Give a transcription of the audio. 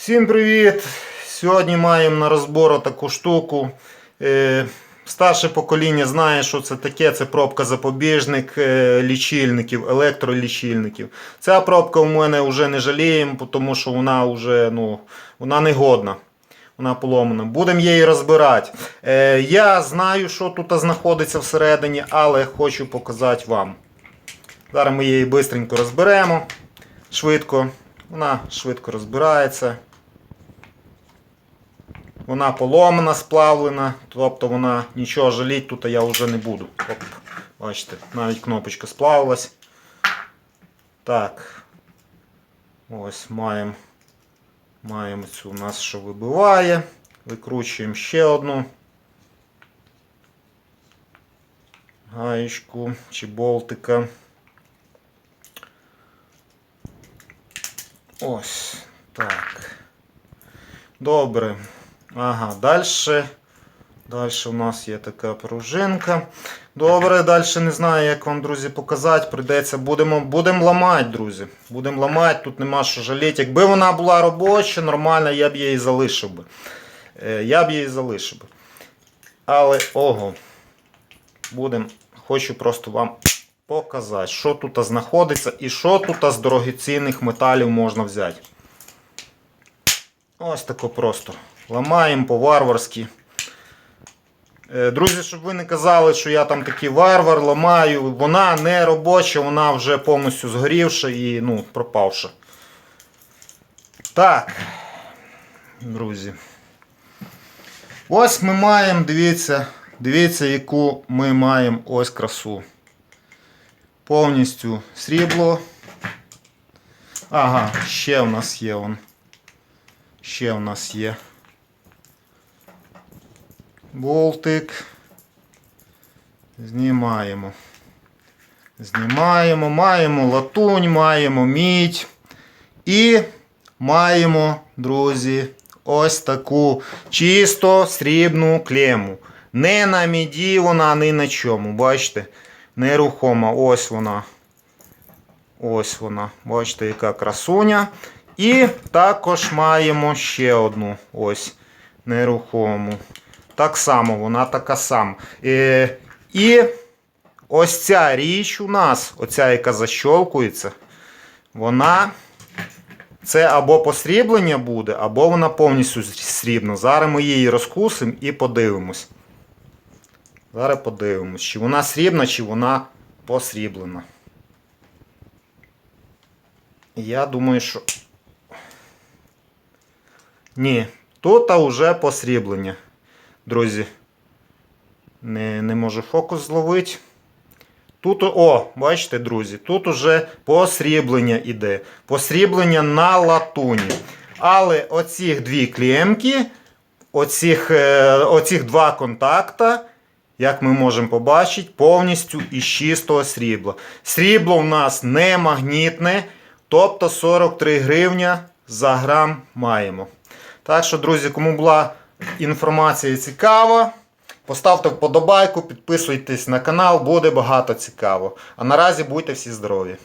Всім привіт! Сьогодні маємо на розбору таку штуку. Е, Старше покоління знає, що це таке. Це пробка запобіжник е, лічильників, електролічильників. Ця пробка у мене вже не жаліємо, тому що вона вже ну, вона не годна. Вона поломана. Будемо її розбирати. Е, я знаю, що тут знаходиться всередині, але хочу показати вам. Зараз ми її швидко розберемо. Швидко. Вона швидко розбирається. Вона поломана, сплавлена, тобто вона нічого жаліть тут я вже не буду. Оп, бачите, навіть кнопочка сплавилась. Так. Ось маємо. Маємо цю у нас, що вибиває. Викручуємо ще одну гаєчку чи болтика. Ось так. Добре. Ага, далі. Далі у нас є така пружинка. Добре, далі не знаю, як вам, друзі, показати. Прийдеться, будемо будемо ламати, друзі. Будемо ламати, тут нема що жаліти. Якби вона була робоча, нормальна, я б її залишив би. Е, Я б її залишив би. Але ого. Будемо. Хочу просто вам показати, що тут знаходиться і що тут з дорогоцінних металів можна взяти. Ось тако просто. Ламаємо по-варварськи. Е, Друзі, щоб ви не казали, що я там такий варвар, ламаю. Вона не робоча, вона вже повністю згорівша і ну, пропавша. Так, друзі. Ось ми маємо, дивіться, дивіться, яку ми маємо ось красу. Повністю срібло. Ага, ще у нас є он. Ще у нас є. Болтик. Знімаємо. Знімаємо, маємо латунь, маємо мідь. І маємо, друзі, ось таку чисто срібну клему. Не на міді вона, ні на чому. Бачите? Нерухома. Ось вона. Ось вона. Бачите, яка красуня. І також маємо ще одну ось нерухому. Так само, вона така сама. Е, і ось ця річ у нас, оця, яка защолкується, вона. Це або посріблення буде, або вона повністю срібна. Зараз ми її розкусимо і подивимось. Зараз подивимось, чи вона срібна, чи вона посріблена. Я думаю, що. Ні, тут вже посріблення. Друзі. Не, не можу фокус зловити. Тут, о, бачите, друзі, тут уже посріблення іде. Посріблення на латуні. Але оці дві клемки, оцих, е, оцих два контакта, як ми можемо побачити, повністю із чистого срібла. Срібло у нас не магнітне, тобто 43 гривня за грам маємо. Так що, друзі, кому була інформація цікава, поставте вподобайку, підписуйтесь на канал, буде багато цікаво. А наразі будьте всі здорові!